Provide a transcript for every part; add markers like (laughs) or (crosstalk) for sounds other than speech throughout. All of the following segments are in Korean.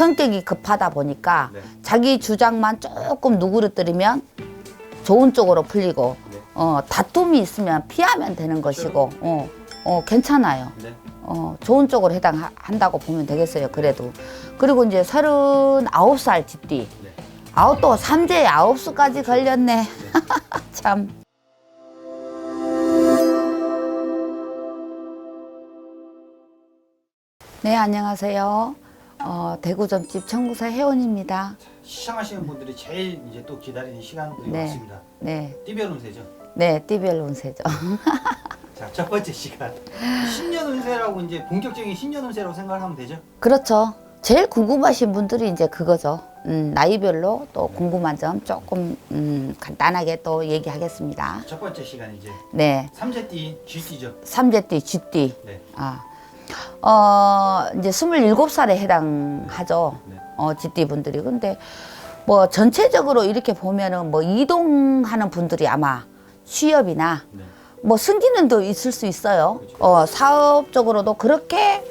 성격이 급하다 보니까 네. 자기 주장만 조금 누구르뜨리면 좋은 쪽으로 풀리고 네. 어, 다툼이 있으면 피하면 되는 것이고 어, 어, 괜찮아요. 네. 어, 좋은 쪽으로 해당한다고 보면 되겠어요. 그래도 그리고 이제 서른아홉 살 집뒤 네. 아홉 또 삼재에 아홉 수까지 걸렸네. (laughs) 참. 네 안녕하세요. 어, 대구 점집 청구사 회원입니다. 시청하시는 분들이 제일 이제 또 기다리는 시간들이 네. 왔습니다. 네, 띠별 운세죠. 네 띠별 운세죠. (laughs) 자, 첫 번째 시간. 신년 운세라고 이제 본격적인 신년 운세라고 생각하면 되죠. 그렇죠. 제일 궁금하신 분들이 이제 그거죠. 음, 나이별로 또 궁금한 점 조금 음, 간단하게 또 얘기하겠습니다. 첫 번째 시간 이제 네, 삼재띠 쥐띠죠. 삼재띠, 쥐띠. 네. 아, 어, 이제 27살에 해당하죠. 네. 어, 쥐띠 분들이. 근데 뭐 전체적으로 이렇게 보면은 뭐 이동하는 분들이 아마 취업이나 네. 뭐 승기는 또 있을 수 있어요. 그렇죠. 어, 사업적으로도 그렇게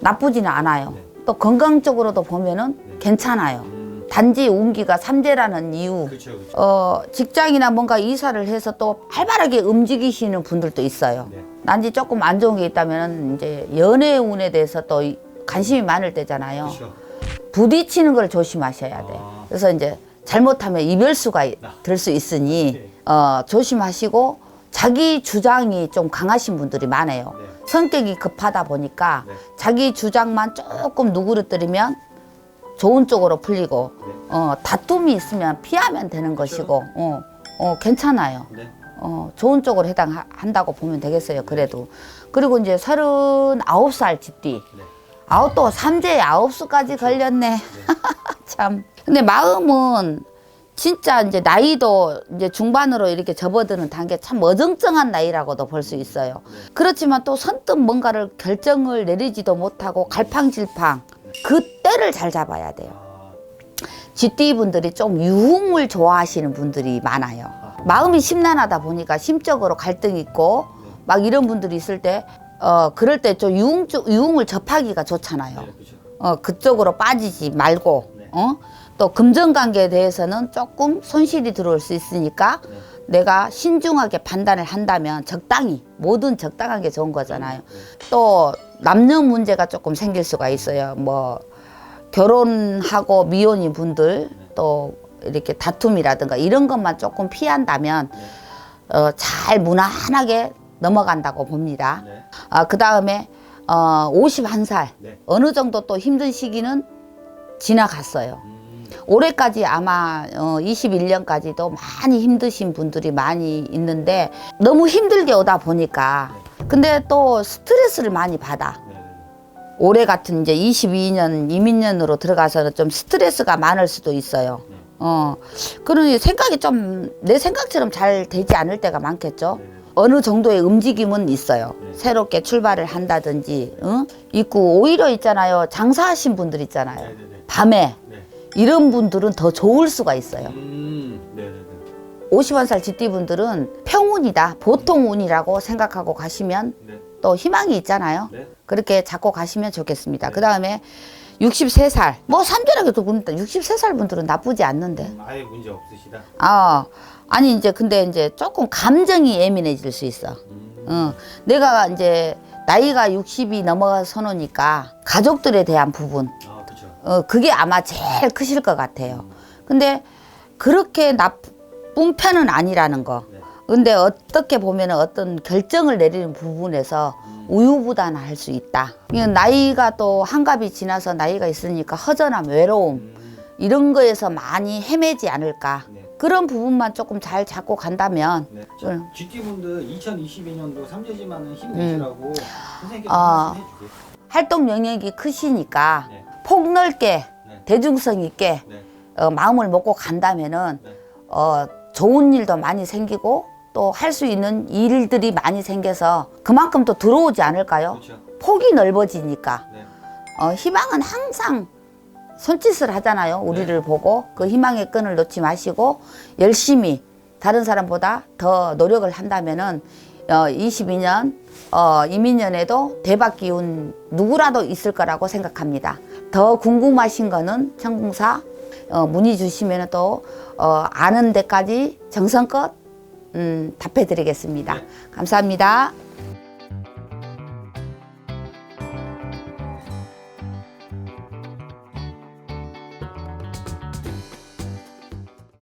나쁘지는 않아요. 네. 또 건강적으로도 보면은 네. 괜찮아요. 음, 단지 운기가 삼재라는 이유. 그렇죠, 그렇죠. 어, 직장이나 뭔가 이사를 해서 또 활발하게 움직이시는 분들도 있어요. 네. 난지 조금 안 좋은 게 있다면 이제 연애 운에 대해서 또 이- 관심이 많을 때잖아요. 그렇죠. 부딪히는 걸 조심하셔야 돼. 아. 그래서 이제 잘못하면 이별수가 아. 될수 있으니 네. 어, 조심하시고 자기 주장이 좀 강하신 분들이 많아요. 네. 성격이 급하다 보니까 네. 자기 주장만 조금 누구르뜨리면 좋은 쪽으로 풀리고 네. 어, 다툼이 있으면 피하면 되는 것이고 어, 어, 괜찮아요. 네. 어, 좋은 쪽으로 해당한다고 보면 되겠어요. 그래도 그리고 이제 서른아홉 살 집뒤 네. 아홉 또 삼재에 아홉 수까지 걸렸네. (laughs) 참. 근데 마음은 진짜 이제 나이도 이제 중반으로 이렇게 접어드는 단계 참 어정쩡한 나이라고도 볼 수 있어요. 그렇지만 또 선뜻 뭔가를 결정을 내리지도 못하고 갈팡질팡 그 때를 잘 잡아야 돼요. 아, 쥐띠 분들이 좀 유흥을 좋아하시는 분들이 많아요. 마음이 심란하다 보니까 심적으로 갈등이 있고 막 이런 분들이 있을 때 어, 그럴 때 좀 유흥, 쪽- 유흥을 접하기가 좋잖아요. 네, 그렇죠. 어, 그쪽으로 빠지지 말고, 네. 어? 또 금전관계에 대해서는 조금 손실이 들어올 수 있으니까 네. 내가 신중하게 판단을 한다면 적당히, 뭐든 적당한 게 좋은 거잖아요. 네. 또 남녀 문제가 조금 생길 수가 있어요. 뭐, 결혼하고 미혼인 분들 또 이렇게 다툼이라든가 이런 것만 조금 피한다면 어, 잘 무난하게 넘어간다고 봅니다. 네. 아, 그 다음에 어, 51살 네. 어느 정도 또 힘든 시기는 지나갔어요. 음, 올해까지 아마 어, 21년까지도 많이 힘드신 분들이 많이 있는데 너무 힘들게 오다 보니까 근데 또 스트레스를 많이 받아. 네. 네. 올해 같은 이제 22년 이민년으로 들어가서는 좀 스트레스가 많을 수도 있어요. 네. 어, 그러니 생각이 좀 내 생각처럼 잘 되지 않을 때가 많겠죠. 네. 어느 정도의 움직임은 있어요. 네. 새롭게 출발을 한다든지, 응? 있고, 오히려 있잖아요. 장사하신 분들 있잖아요. 네. 밤에. 네. 이런 분들은 더 좋을 수가 있어요. 음, 네. 네. 네. 51살 집디 분들은 평운이다. 보통 운이라고 생각하고 가시면 네. 또 희망이 있잖아요. 네. 그렇게 잡고 가시면 좋겠습니다. 그 다음에 63살. 뭐 삼절하게도 그런다. 63살 분들은 나쁘지 않는데. 음, 아예 문제 없으시다. 아, 아니, 이제 근데 이제 조금 감정이 예민해질 수 있어. 음, 어, 내가 이제 나이가 60이 넘어서 놓으니까 가족들에 대한 부분, 아, 그렇죠. 어, 그게 아마 제일 크실 것 같아요. 근데 그렇게 나쁜 편은 아니라는 거. 네. 근데 어떻게 보면 어떤 결정을 내리는 부분에서 우유부단할 수 있다. 이건 나이가 또 한갑이 지나서 나이가 있으니까 허전함, 외로움, 음, 이런 거에서 많이 헤매지 않을까. 네. 그런 부분만 조금 잘 잡고 간다면 네. 응. GT분들 2022년도 삼재지만은 힘내시라고 선생님께서 아. 말씀해 주세요. 활동 영역이 크시니까 네. 폭넓게 네. 대중성 있게 네. 어, 마음을 먹고 간다면은 네. 어, 좋은 일도 많이 생기고 또 할 수 있는 일들이 많이 생겨서 그만큼 또 들어오지 않을까요? 그렇죠. 폭이 넓어지니까 네. 어, 희망은 항상 손짓을 하잖아요. 우리를 보고 그 희망의 끈을 놓지 마시고 열심히 다른 사람보다 더 노력을 한다면은 어, 22년 어, 이민년에도 대박 기운 누구라도 있을 거라고 생각합니다. 더 궁금하신 거는 천궁사 어, 문의 주시면 또 어, 아는 데까지 정성껏 음, 답해 드리겠습니다. 감사합니다.